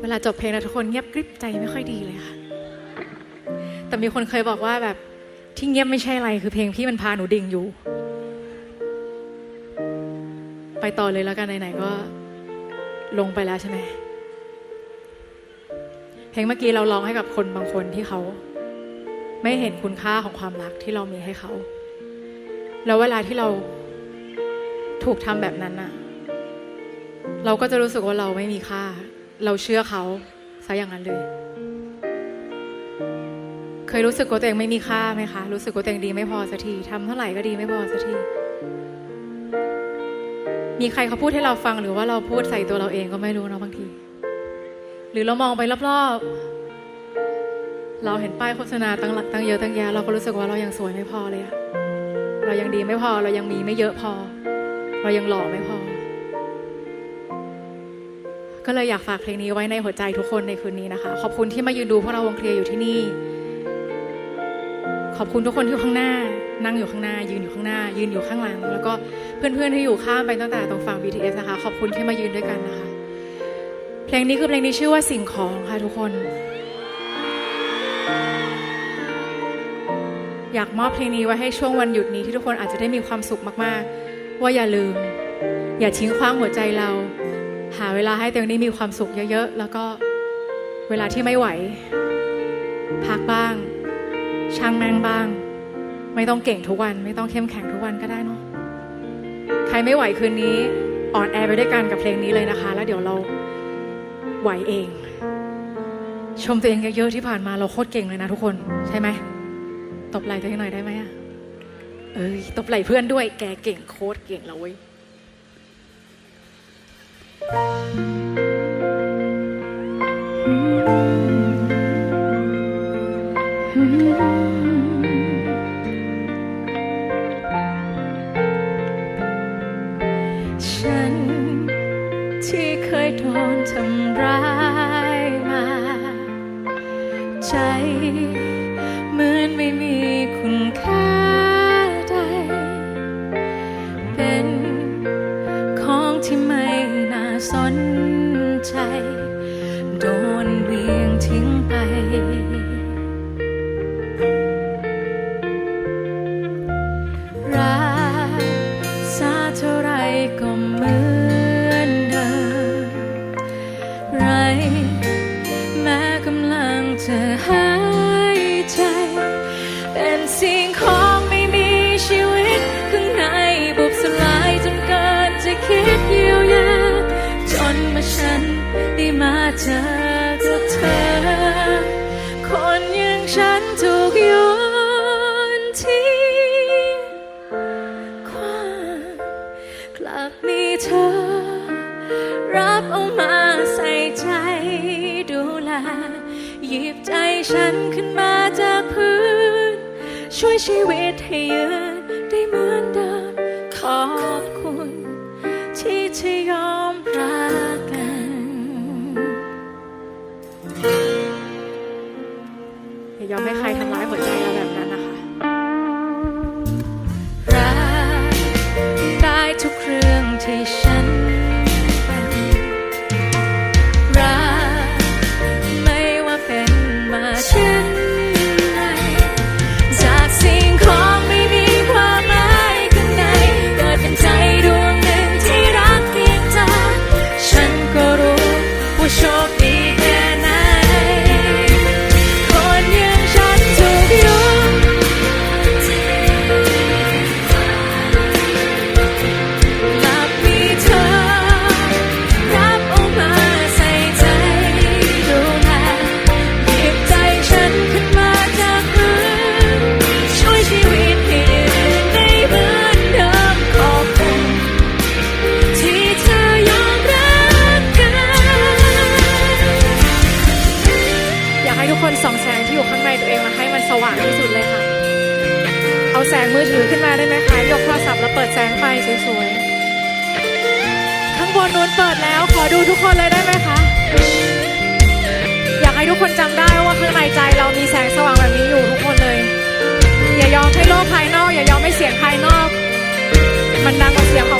เวลาจบเพลงแล้วทุกคนเงียบกริบใจไม่ค่อยดีเลยค่ะ แต่มีคนเคยบอกว่าแบบที่เงียบไม่ใช่อะไรคือเพลงพี่มันพาหนูดิ่งอยู่ ไปต่อเลยแล้วกันไหนๆก็ลงไปแล้วใช่ไหมเพลงเมื่อกี้เราร้องให้กับคนบางคนที่เขา ไม่เห็นคุณค่าของความรักที่เรามีให้เขา แล้วเวลาที่เราถูกทำแบบนั้นน่ะ เราก็จะรู้สึกว่าเราไม่มีค่า เราเชื่อเขาซะอย่างนั้นเลย เคยรู้สึกว่าตัวเองไม่มีค่าไหมคะ รู้สึกว่าตัวเองดีไม่พอสักทีทำเท่าไหร่ก็ดีไม่พอสักที มีใครเขาพูดให้เราฟังหรือว่าเราพูดใส่ตัวเราเองก็ไม่รู้เนาะบางที หรือเรามองไปรอบๆ เราเห็นป้ายโฆษณาตั้งหลักตั้งเยอะตั้งแยะเราก็รู้สึกว่าเรายังสวยไม่พอเลยอะเรายังดีไม่พอ เรายังมีไม่เยอะพอ เรายังหล่อไม่พอ ก็เลยอยากฝากเพลงนี้ไว้ในหัวใจทุกคนในคืนนี้นะคะ ขอบคุณที่มายืนดูพวกเราวงเคลียร์อยู่ที่นี่ ขอบคุณทุกคนที่อยู่ข้างหน้า นั่งอยู่ข้างหน้า ยืนอยู่ข้างหน้า ยืนอยู่ข้างหลัง แล้วก็เพื่อนๆที่อยู่ข้ามไปตั้งแต่ตรงฝั่ง BTS นะคะ ขอบคุณที่มายืนด้วยกันนะคะ เพลงนี้คือเพลงนี้ชื่อว่าสิ่งของค่ะทุกคน อยากมอบเพลงนี้ไว้ให้ช่วงวันหยุดนี้ที่ทุกคนอาจจะได้มีความสุขมากๆ ว่าอย่าลืม อย่าทิ้งขว้างหัวใจเรา หาเวลาให้ตัวเองได้มีความสุขเยอะๆ แล้วก็เวลาที่ไม่ไหว พักบ้าง ช่างแม่งบ้าง ไม่ต้องเก่งทุกวัน ไม่ต้องเข้มแข็งทุกวันก็ได้เนาะใครไม่ไหวคืนนี้อ่อนแอไปด้วยกันกับเพลงนี้เลยนะคะ แล้วเดี๋ยวเราไหวเอง ชมตัวเองเยอะๆที่ผ่านมาเราโคตรเก่งเลยนะทุกคนใช่ไหมตบไหล่ตัวเองหน่อยได้ไหมอะเอ้ยตบไหล่เพื่อนด้วย แกเก่งโคตรเก่งแล้วเว้ย ฉั หยิบใจฉันขึ้นมาจากพื้น ช่วยชีวิตให้ยืนได้เหมือนเดิมขอบคุณ ที่จะยอมรักกัน อย่ายอมให้ใครทำร้ายหัวใจ นอกภายนอกอย่ายอมให้เสียงภายนอก มันดังกว่าเสียงของ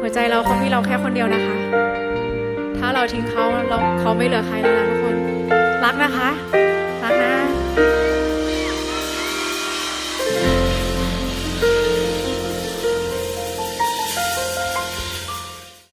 หัวใจเราเขามีเราแค่คนเดียวนะคะ ถ้าเราทิ้งเขาเราเขาไม่เหลือใครแล้วนะทุกคน รักนะคะ รักนะ